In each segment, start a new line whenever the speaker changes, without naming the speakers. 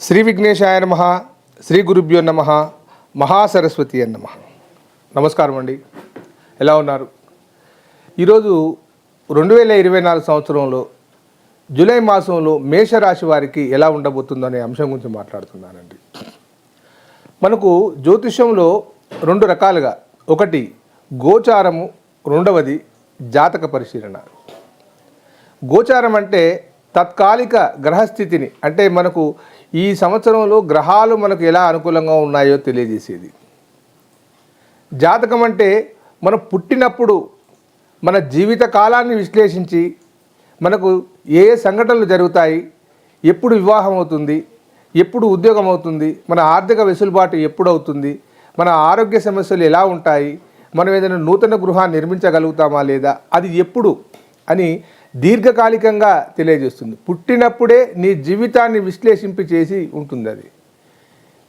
శ్రీ విఘ్నేశాయ నమ శ్రీ గురుభ్యో నమ మహాసరస్వతి అని నమ. నమస్కారం అండి. ఎలా ఉన్నారు? ఈరోజు రెండు వేల ఇరవై నాలుగు సంవత్సరంలో జూలై మాసంలో మేషరాశి వారికి ఎలా ఉండబోతుందనే అంశం గురించి మాట్లాడుతున్నానండి. మనకు జ్యోతిష్యంలో రెండు రకాలుగా ఒకటి గోచారము రెండవది జాతక పరిశీలన. గోచారం అంటే తత్కాలిక గ్రహస్థితిని అంటే మనకు ఈ సంవత్సరంలో గ్రహాలు మనకు ఎలా అనుకూలంగా ఉన్నాయో తెలియజేసేది. జాతకం అంటే మనం పుట్టినప్పుడు మన జీవిత కాలాన్ని విశ్లేషించి మనకు ఏ సంఘటనలు జరుగుతాయి ఎప్పుడు వివాహం అవుతుంది ఎప్పుడు ఉద్యోగం అవుతుంది మన ఆర్థిక వెసులుబాటు ఎప్పుడు అవుతుంది మన ఆరోగ్య సమస్యలు ఎలా ఉంటాయి మనం ఏదైనా నూతన గృహాన్ని నిర్మించగలుగుతామా లేదా అది ఎప్పుడు అని దీర్ఘకాలికంగా తెలియజేస్తుంది. పుట్టినప్పుడే నీ జీవితాన్ని విశ్లేషింపి చేసి ఉంటుంది అది.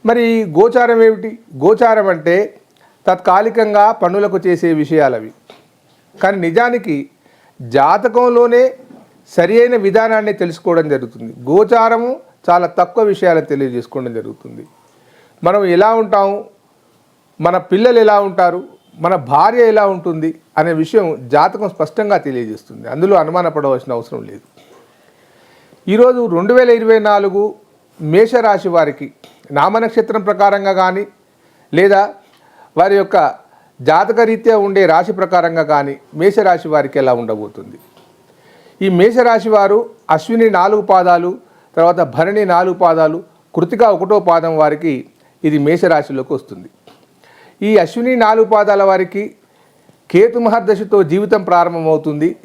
మరి గోచారం ఏమిటి? గోచారం అంటే తత్కాలికంగా పనులకు చేసే విషయాలు అవి. కానీ నిజానికి జాతకంలోనే సరి అయిన విధానాన్ని తెలుసుకోవడం జరుగుతుంది. గోచారము చాలా తక్కువ విషయాలు తెలియజేసుకోవడం జరుగుతుంది. మనం ఎలా ఉంటాము? మన పిల్లలు ఎలా ఉంటారు? మన భార్య ఎలా ఉంటుంది అనే విషయం జాతకం స్పష్టంగా తెలియజేస్తుంది. అందులో అనుమానపడవలసిన అవసరం లేదు. ఈరోజు రెండు వేల ఇరవై నాలుగు మేషరాశి వారికి నామనక్షత్రం ప్రకారంగా కానీ లేదా వారి యొక్క జాతకరీత్యా ఉండే రాశి ప్రకారంగా కానీ మేషరాశి వారికి ఎలా ఉండబోతుంది? ఈ మేషరాశి వారు అశ్విని నాలుగు పాదాలు తర్వాత భరణి నాలుగు పాదాలు కృతిక ఒకటో పాదం వారికి ఇది మేషరాశిలోకి వస్తుంది. ఈ అశ్విని నాలుగు పాదాల వారికి కేతు మహర్దశతో జీవితం ప్రారంభమవుతుంది.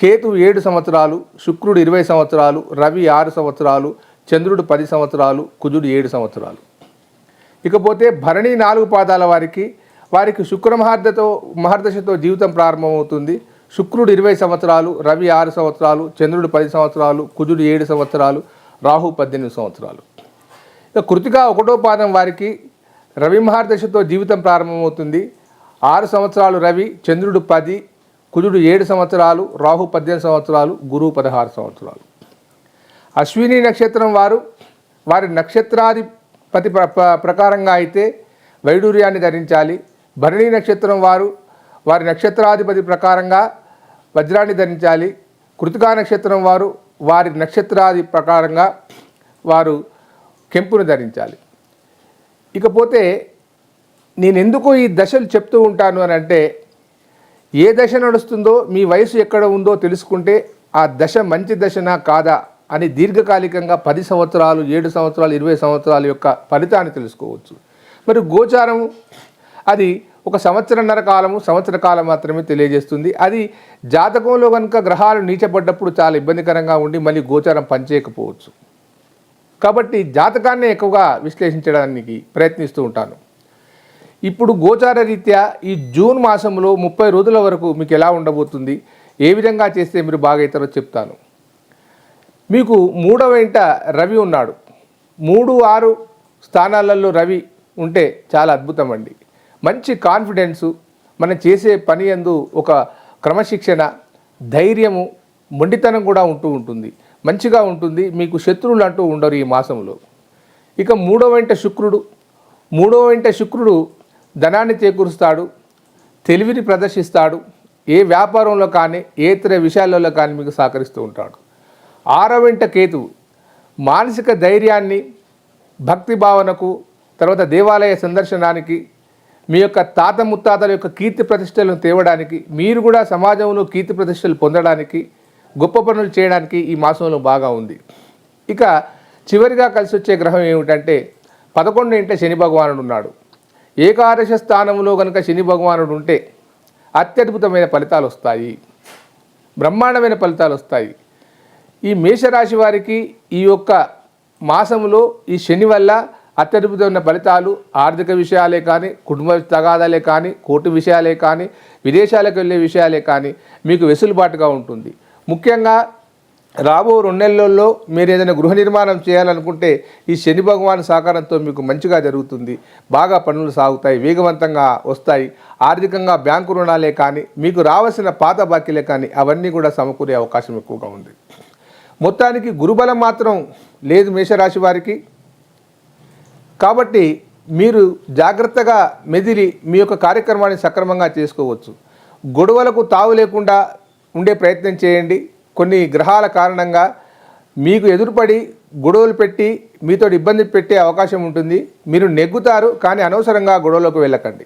కేతు ఏడు సంవత్సరాలు శుక్రుడు ఇరవై సంవత్సరాలు రవి ఆరు సంవత్సరాలు చంద్రుడు పది సంవత్సరాలు కుజుడు ఏడు సంవత్సరాలు. ఇకపోతే భరణి నాలుగు పాదాల వారికి వారికి శుక్ర మహర్దతో మహర్దశతో జీవితం ప్రారంభమవుతుంది. శుక్రుడు ఇరవై సంవత్సరాలు రవి ఆరు సంవత్సరాలు చంద్రుడు పది సంవత్సరాలు కుజుడు ఏడు సంవత్సరాలు రాహు పద్దెనిమిది సంవత్సరాలు. ఇక కృతిగా ఒకటో పాదం వారికి రవి మహర్దశతో జీవితం ప్రారంభమవుతుంది. ఆరు సంవత్సరాలు రవి చంద్రుడు పది కుజుడు ఏడు సంవత్సరాలు రాహు పద్దెనిమిది సంవత్సరాలు గురువు పదహారు సంవత్సరాలు. అశ్విని నక్షత్రం వారు వారి నక్షత్రాధిపతి ప్రకారంగా అయితే వైడూర్యాన్ని ధరించాలి. భరణి నక్షత్రం వారు వారి నక్షత్రాధిపతి ప్రకారంగా వజ్రాన్ని ధరించాలి. కృతికా నక్షత్రం వారు వారి నక్షత్రాది ప్రకారంగా వారు కెంపును ధరించాలి. ఇకపోతే నేను ఎందుకు ఈ దశలు చెప్తూ ఉంటాను అని అంటే ఏ దశ నడుస్తుందో మీ వయసు ఎక్కడ ఉందో తెలుసుకుంటే ఆ దశ మంచి దశనా కాదా అని దీర్ఘకాలికంగా పది సంవత్సరాలు ఏడు సంవత్సరాలు ఇరవై సంవత్సరాల యొక్క ఫలితాన్ని తెలుసుకోవచ్చు. మరి గోచారం అది ఒక సంవత్సరన్నర కాలము సంవత్సర కాలం మాత్రమే తెలియజేస్తుంది. అది జాతకంలో కనుక గ్రహాలు నీచపడ్డప్పుడు చాలా ఇబ్బందికరంగా ఉండి మళ్ళీ గోచారం పనిచేయకపోవచ్చు. కాబట్టి జాతకాన్ని ఎక్కువగా విశ్లేషించడానికి ప్రయత్నిస్తూ ఉంటాను. ఇప్పుడు గోచార రీత్యా ఈ జూన్ మాసంలో ముప్పై రోజుల వరకు మీకు ఎలా ఉండబోతుంది? ఏ విధంగా చేస్తే మీరు బాగైతారో చెప్తాను. మీకు మూడవ ఇంట రవి ఉన్నాడు. మూడు ఆరు స్థానాలలో రవి ఉంటే చాలా అద్భుతం అండి. మంచి కాన్ఫిడెన్సు మనం చేసే పని యందు ఒక క్రమశిక్షణ ధైర్యము మొండితనం కూడా ఉంటూ ఉంటుంది. మంచిగా ఉంటుంది మీకు శత్రువులు అంటూ ఉండరు ఈ మాసంలో. ఇక మూడవ వెంట శుక్రుడు మూడవ వెంట శుక్రుడు ధనాన్ని చేకూరుస్తాడు తెలివిని ప్రదర్శిస్తాడు ఏ వ్యాపారంలో కానీ ఏ ఇతర విషయాలలో కానీ మీకు సహకరిస్తూ ఉంటాడు. ఆరవ వెంట కేతు మానసిక ధైర్యాన్ని భక్తి భావనకు తర్వాత దేవాలయ సందర్శనానికి మీ యొక్క తాత ముత్తాతల యొక్క కీర్తి ప్రతిష్టలను తేవడానికి మీరు కూడా సమాజంలో కీర్తి ప్రతిష్టలు పొందడానికి గొప్ప పనులు చేయడానికి ఈ మాసంలో బాగా ఉంది. ఇక చివరిగా కలిసి వచ్చే గ్రహం ఏమిటంటే పదకొండు ఇంట శని భగవానుడు ఉన్నాడు. ఏకాదశ స్థానంలో కనుక శని భగవానుడు ఉంటే అత్యద్భుతమైన ఫలితాలు వస్తాయి. బ్రహ్మాండమైన ఫలితాలు వస్తాయి. ఈ మేషరాశి వారికి ఈ యొక్క మాసంలో ఈ శని వల్ల అత్యద్భుతమైన ఫలితాలు ఆర్థిక విషయాలే కానీ కుటుంబ తగాదాలే కానీ కోర్టు విషయాలే కానీ విదేశాలకు వెళ్ళే విషయాలే కానీ మీకు వెసులుబాటుగా ఉంటుంది. ముఖ్యంగా రాబో రెండు నెలల్లో మీరు ఏదైనా గృహ నిర్మాణం చేయాలనుకుంటే ఈ శని భగవాన్ సహకారంతో మీకు మంచిగా జరుగుతుంది. బాగా పనులు సాగుతాయి వేగవంతంగా వస్తాయి. ఆర్థికంగా బ్యాంకు రుణాలే కానీ మీకు రావాల్సిన పాత బాకీలే కానీ అవన్నీ కూడా సమకూరే అవకాశం ఎక్కువగా ఉంది. మొత్తానికి గురుబలం మాత్రం లేదు మేషరాశి వారికి. కాబట్టి మీరు జాగ్రత్తగా మెదిలి మీ యొక్క కార్యక్రమాన్ని సక్రమంగా చేసుకోవచ్చు. గొడవలకు తావు లేకుండా ఉండే ప్రయత్నం చేయండి. కొన్ని గ్రహాల కారణంగా మీకు ఎదురుపడి గొడవలు పెట్టి మీతో ఇబ్బంది పెట్టే అవకాశం ఉంటుంది. మీరు నెగ్గుతారు కానీ అనవసరంగా గొడవలకు వెళ్ళకండి.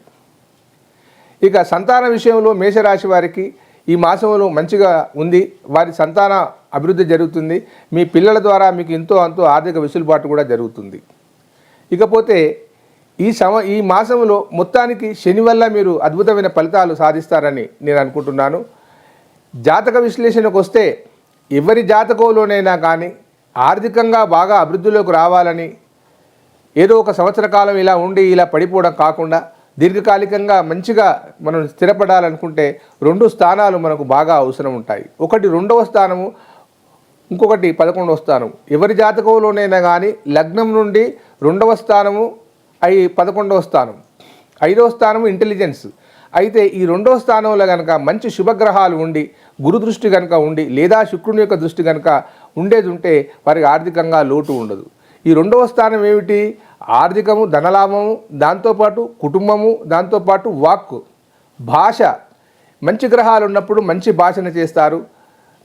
ఇక సంతాన విషయంలో మేషరాశి వారికి ఈ మాసంలో మంచిగా ఉంది. వారి సంతాన అభివృద్ధి జరుగుతుంది. మీ పిల్లల ద్వారా మీకు ఎంతో అంతో ఆర్థిక వెసులుబాటు కూడా జరుగుతుంది. ఇకపోతే ఈ సమ ఈ మాసంలో మొత్తానికి శని వల్ల మీరు అద్భుతమైన ఫలితాలు సాధిస్తారని నేను అనుకుంటున్నాను. జాతక విశ్లేషణకు వస్తే ఎవరి జాతకంలోనైనా కానీ ఆర్థికంగా బాగా అభివృద్ధిలోకి రావాలని ఏదో ఒక సంవత్సర కాలం ఇలా ఉండి ఇలా పడిపోవడం కాకుండా దీర్ఘకాలికంగా మంచిగా మనం స్థిరపడాలనుకుంటే రెండు స్థానాలు మనకు బాగా అవసరం ఉంటాయి. ఒకటి రెండవ స్థానము ఇంకొకటి పదకొండవ స్థానం ఎవరి జాతకంలోనైనా కానీ లగ్నం నుండి రెండవ స్థానము అయి పదకొండవ స్థానం. ఐదవ స్థానము ఇంటెలిజెన్స్ అయితే ఈ రెండవ స్థానంలో కనుక మంచి శుభగ్రహాలు ఉండి గురు దృష్టి కనుక ఉండి లేదా శుక్రుని యొక్క దృష్టి కనుక ఉండేది ఉంటే వారికి ఆర్థికంగా లోటు ఉండదు. ఈ రెండవ స్థానం ఏమిటి? ఆర్థికము ధనలాభము దాంతోపాటు కుటుంబము దాంతోపాటు వాక్కు. భాష. మంచి గ్రహాలు ఉన్నప్పుడు మంచి భాషను చేస్తారు.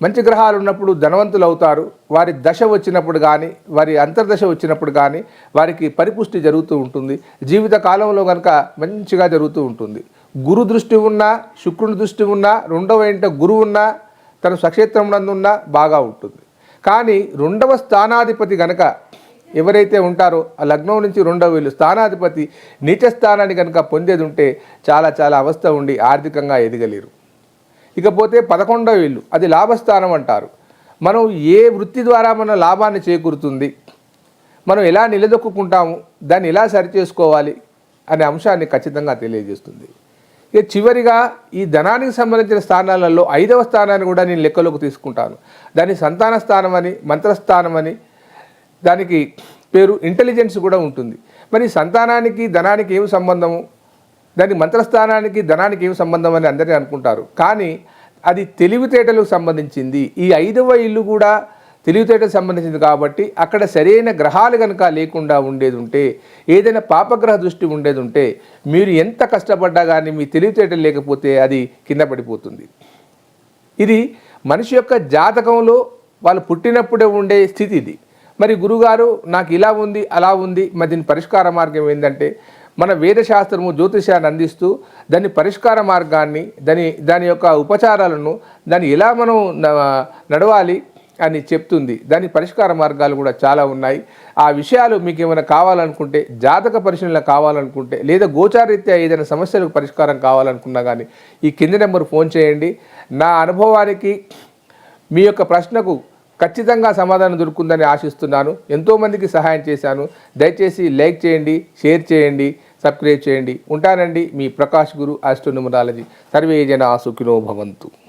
మంచి గ్రహాలు ఉన్నప్పుడు ధనవంతులు అవుతారు. వారి దశ వచ్చినప్పుడు కానీ వారి అంతర్దశ వచ్చినప్పుడు కానీ వారికి పరిపుష్టి జరుగుతూ ఉంటుంది. జీవిత కాలంలో కనుక మంచిగా జరుగుతూ ఉంటుంది. గురు దృష్టి ఉన్నా శుక్రుని దృష్టి ఉన్నా రెండవ ఇంట గురువు ఉన్నా తన స్వక్షేత్రమునందున్నా బాగా ఉంటుంది. కానీ రెండవ స్థానాధిపతి గనక ఎవరైతే ఉంటారో ఆ లగ్నం నుంచి రెండవ వీళ్ళు స్థానాధిపతి నీచ స్థానాన్ని కనుక పొందేది ఉంటే చాలా చాలా అవస్థ ఉండి ఆర్థికంగా ఎదగలేరు. ఇకపోతే పదకొండవ వీళ్ళు అది లాభస్థానం అంటారు. మనం ఏ వృత్తి ద్వారా మన లాభాన్ని చేకూరుతుంది? మనం ఎలా నిలదొక్కుంటాము దాన్ని ఎలా సరిచేసుకోవాలి? అనే అంశాన్ని ఖచ్చితంగా తెలియజేస్తుంది. ఇక చివరిగా ఈ ధనానికి సంబంధించిన స్థానాలలో ఐదవ స్థానాన్ని కూడా నేను లెక్కలోకి తీసుకుంటాను. దాని సంతాన స్థానం అని మంత్రస్థానం అని దానికి పేరు ఇంటెలిజెన్స్ కూడా ఉంటుంది. మరి సంతానానికి ధనానికి ఏమి సంబంధము? దాని మంత్రస్థానానికి ధనానికి ఏమి సంబంధం అని అందరినీ అనుకుంటారు. కానీ అది తెలివితేటలకు సంబంధించింది. ఈ ఐదవ ఇల్లు కూడా తెలివితేటకు సంబంధించింది కాబట్టి అక్కడ సరైన గ్రహాలు కనుక లేకుండా ఉండేది ఉంటే ఏదైనా పాపగ్రహ దృష్టి ఉండేది ఉంటే మీరు ఎంత కష్టపడ్డా కానీ మీ తెలివితేటలు లేకపోతే అది కింద పడిపోతుంది. ఇది మనిషి యొక్క జాతకంలో వాళ్ళు పుట్టినప్పుడే ఉండే స్థితి ఇది. మరి గురుగారు నాకు ఇలా ఉంది అలా ఉంది మరి దీని పరిష్కార మార్గం ఏంటంటే మన వేదశాస్త్రము జ్యోతిషాన్ని అందిస్తూ దాని పరిష్కార మార్గాన్ని దాని దాని యొక్క ఉపచారాలను దాన్ని ఎలా మనం నడవాలి అని చెప్తుంది. దాని పరిష్కార మార్గాలు కూడా చాలా ఉన్నాయి. ఆ విషయాలు మీకు ఏమైనా కావాలనుకుంటే జాతక పరిశీలన కావాలనుకుంటే లేదా గోచారీత్యా ఏదైనా సమస్యలకు పరిష్కారం కావాలనుకున్నా కానీ ఈ కింది నెంబర్ ఫోన్ చేయండి. నా అనుభవానికి మీ యొక్క ప్రశ్నకు ఖచ్చితంగా సమాధానం దొరుకుతుందని ఆశిస్తున్నాను. ఎంతోమందికి సహాయం చేశాను. దయచేసి లైక్ చేయండి షేర్ చేయండి సబ్స్క్రైబ్ చేయండి. ఉంటానండి మీ ప్రకాష్ గురు ఆస్ట్రోనుమరాలజీ సర్వే జన ఆసుకినో భవంతు.